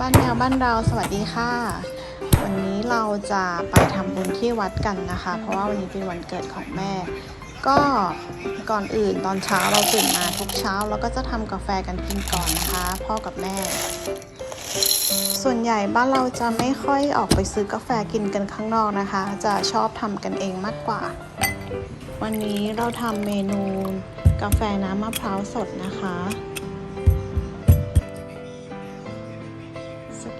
บ้านเราสวัสดีค่ะ วันนี้เราจะไปทำบุญที่วัดกันนะคะ เพราะว่าวันนี้เป็นวันเกิดของแม่ ก็ก่อนอื่นตอนเช้าเราตื่นมาทุกเช้าเราก็จะทำกาแฟกันกินก่อนนะคะ พ่อกับแม่ ส่วนใหญ่บ้านเราจะไม่ค่อยออกไปซื้อกาแฟกินกันข้างนอกนะคะ จะชอบทำกันเองมากกว่า วันนี้เราทำเมนูกาแฟน้ำมะพร้าวสดนะคะ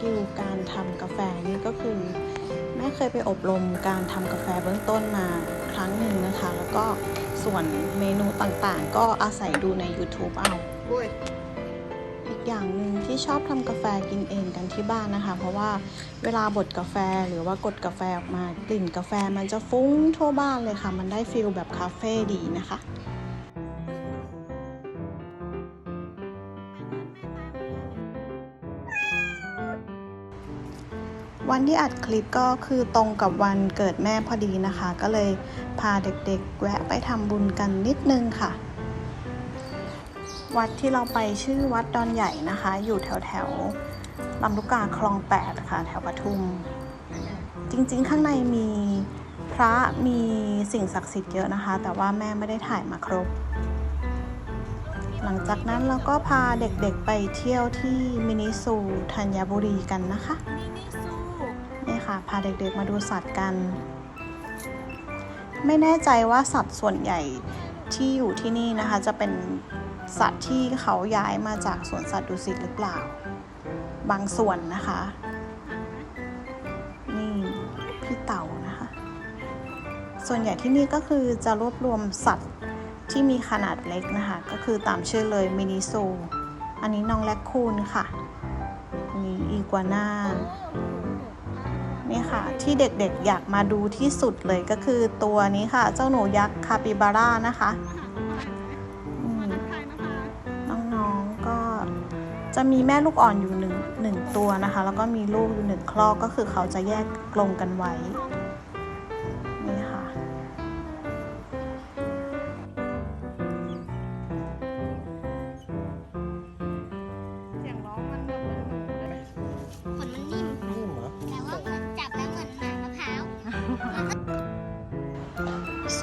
กิลการทำกาแฟนี่ก็คือ แม่เคยไปอบรมการทำกาแฟเบื้องต้นมาครั้งหนึ่งนะคะ แล้วก็ส่วนเมนูต่างๆ ก็อาศัยดูใน YouTube เอาอีกอย่างหนึ่งที่ชอบทำกาแฟกินเองกันที่บ้านนะคะ เพราะว่าเวลาบดกาแฟหรือว่ากดกาแฟออกมากลิ่นกาแฟมันจะฟุ้งทั่วบ้านเลยค่ะ มันได้ฟิลแบบคาเฟ่ดีนะคะ วันที่อัดคลิปก็คือตรงกับวันเกิดแม่พอดีนะคะ ก็เลยพาเด็กๆ แวะไปทำบุญกันนิดนึงค่ะ วัดที่เราไปชื่อวัดดอนใหญ่นะคะ อยู่แถวแถวลำลูกกาคลองแปดค่ะ แถวปทุม จริงๆ ข้างในมีพระมีสิ่งศักดิ์สิทธิ์เยอะนะคะ แต่ว่าแม่ไม่ได้ถ่ายมาครบ หลังจากนั้นเราก็พาเด็กๆไปเที่ยวที่มินิซูธัญบุรีกันนะคะ ค่ะ พาเด็กๆมาดูสัตว์กัน ไม่แน่ใจว่าสัตว์ส่วนใหญ่ที่อยู่ที่นี่นะคะ จะเป็นสัตว์ที่เขาย้ายมาจากสวนสัตว์ดุสิตหรือเปล่า บางส่วนนะคะ นี่พี่เต่านะคะ ส่วนใหญ่ที่นี่ก็คือจะรวบรวมสัตว์ที่มีขนาดเล็กนะคะ ก็คือตามชื่อเลยมินิซูอันนี้น้องแรคคูนค่ะ อันนี้อีกัวน่า นี่ค่ะ ที่เด็กๆอยากมาดูที่สุดเลยก็คือตัวนี้ค่ะ เจ้าหนูยักษ์คาปิบาร่านะคะน้องๆก็จะมีแม่ลูกอ่อนอยู่หนึ่งหนึ่งตัวนะคะ แล้วก็มีลูกอยู่หนึ่งคลอกก็คือเขาจะแยกกรงกันไว้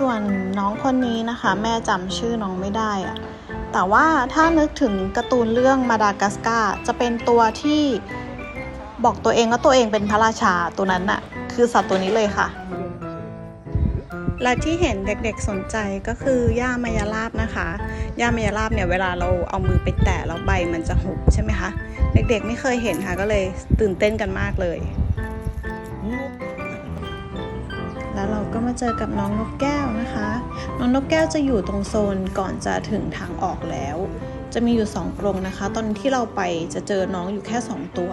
ส่วนน้องคนนี้นะคะ แม่จำชื่อน้องไม่ได้อะแต่ว่าถ้านึกถึงการ์ตูนเรื่องมาดากัสกาจะเป็นตัวที่บอกตัวเองว่าตัวเองเป็นพระราชาตัวนั้นน่ะ คือสัตว์ตัวนี้เลยค่ะ และที่เห็นเด็กๆสนใจก็คือย่ามายาลาบนะคะ ย่ามายาลาบเนี่ยเวลาเราเอามือไปแตะแล้วใบมันจะหุบใช่ไหมคะ เด็กๆไม่เคยเห็นค่ะก็เลยตื่นเต้นกันมากเลย มาเจอกับน้องนกแก้วนะคะ น้องนกแก้วจะอยู่ตรงโซนก่อนจะถึงทางออกแล้ว จะมีอยู่สองกรงนะคะ ตอนที่เราไปจะเจอน้องอยู่แค่สองตัว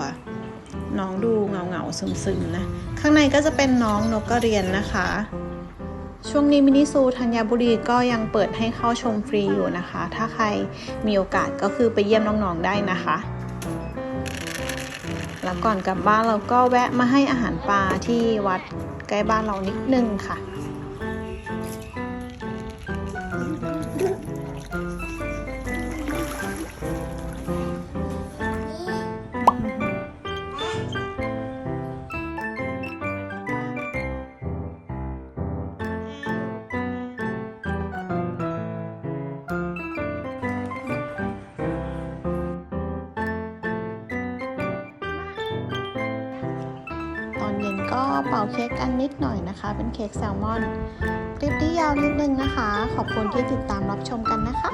น้องดูเงาเงาๆซึมนะ ข้างในก็จะเป็นน้องนกกระเรียนนะคะ ช่วงนี้มินิซูธัญบุรีก็ยังเปิดให้เข้าชมฟรีอยู่นะคะ ถ้าใครมีโอกาสก็คือไปเยี่ยมน้องๆได้นะคะ แล้วก่อนกลับบ้านเราก็แวะมาให้อาหารปลาที่วัดใกล้บ้านเรานิดนึงค่ะ เย็นก็เป่าเค้กกันนิดหน่อยนะคะ เป็นเค้กแซลมอน คลิปนี้ยาวนิดนึงนะคะ ขอบคุณที่ติดตามรับชมกันนะคะ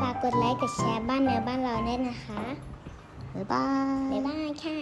ฝากกดไลค์กดแชร์บ้านเนื้อบ้านเราด้วยนะคะ บ๊ายบาย บ๊ายบายค่ะ